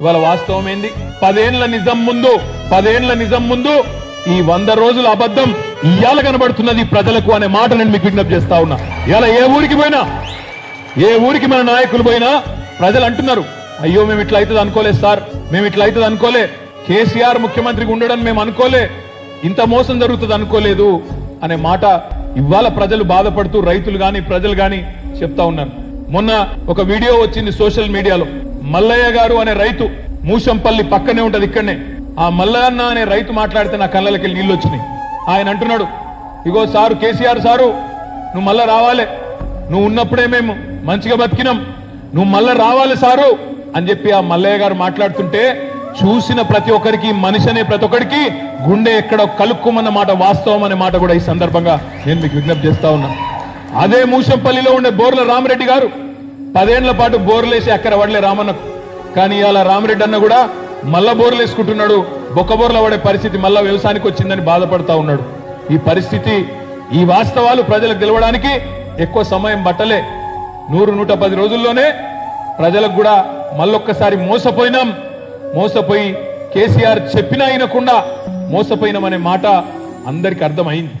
ఇవాళ వాస్తవం ఏంది? పదేండ్ల నిజం ముందు పదేండ్ల నిజం ముందు ఈ వంద రోజుల అబద్ధం ఇయ్యాల కనబడుతున్నది ప్రజలకు అనే మాట నేను మీకు విజ్ఞప్తి చేస్తా ఉన్నా. ఇవాళ ఏ ఊరికి పోయినా ఏ ఊరికి మన నాయకులు పోయినా ప్రజలు అంటున్నారు అయ్యో మేము ఇట్లా అవుతుంది అనుకోలేదు సార్ మేము ఇట్లా అవుతుంది అనుకోలే కేసీఆర్ ముఖ్యమంత్రికి ఉండడం మేము అనుకోలే ఇంత మోసం జరుగుతుంది అనుకోలేదు అనే మాట ఇవాళ ప్రజలు బాధపడుతూ రైతులు గాని ప్రజలు గాని చెప్తా ఉన్నారు. మొన్న ఒక వీడియో వచ్చింది సోషల్ మీడియాలో. మల్లయ్య గారు అనే రైతు మూసంపల్లి పక్కనే ఉంటది ఇక్కడనే. ఆ మల్లన్న అనే రైతు మాట్లాడితే నా కళ్ళకి నీళ్ళు వచ్చినాయి ఆయన అంటున్నాడు ఇగో సారు కేసీఆర్ సారు నువ్వు మళ్ళా రావాలి. నువ్వు ఉన్నప్పుడే మేము మంచిగా బతికినాం. నువ్వు మళ్ళా రావాలి సారు. అని చెప్పి ఆ మల్లయ్య గారు మాట్లాడుతుంటే చూసిన ప్రతి ఒక్కరికి మనిషి అనే ప్రతి ఒక్కరికి గుండె ఎక్కడ కలుక్కుమన్న మాట వాస్తవం అనే మాట కూడా ఈ సందర్భంగా నేను మీకు విజ్ఞప్తి చేస్తా ఉన్నా. అదే మూసంపల్లిలో ఉండే బోర్ల రామరెడ్డి గారు పదేళ్ళ పాటు బోర్లేసి అక్కడ వడలే రామన్నకు. కానీ ఇవాళ రామరెడ్డి అన్న కూడా మళ్ళా బోర్లు వేసుకుంటున్నాడు బొక్క బోర్ల పడే పరిస్థితి మళ్ళా వ్యవసాయానికి వచ్చిందని బాధపడతా ఉన్నాడు. ఈ పరిస్థితి ఈ వాస్తవాలు ప్రజలకు గెలవడానికి ఎక్కువ సమయం పట్టలే. నూరు నూట పది రోజుల్లోనే ప్రజలకు కూడా మళ్ళొక్కసారి మోసపోయినాం. మోసపోయి కేసీఆర్ చెప్పినా అయినకుండా మోసపోయినామనే మాట అందరికి అర్థమైంది.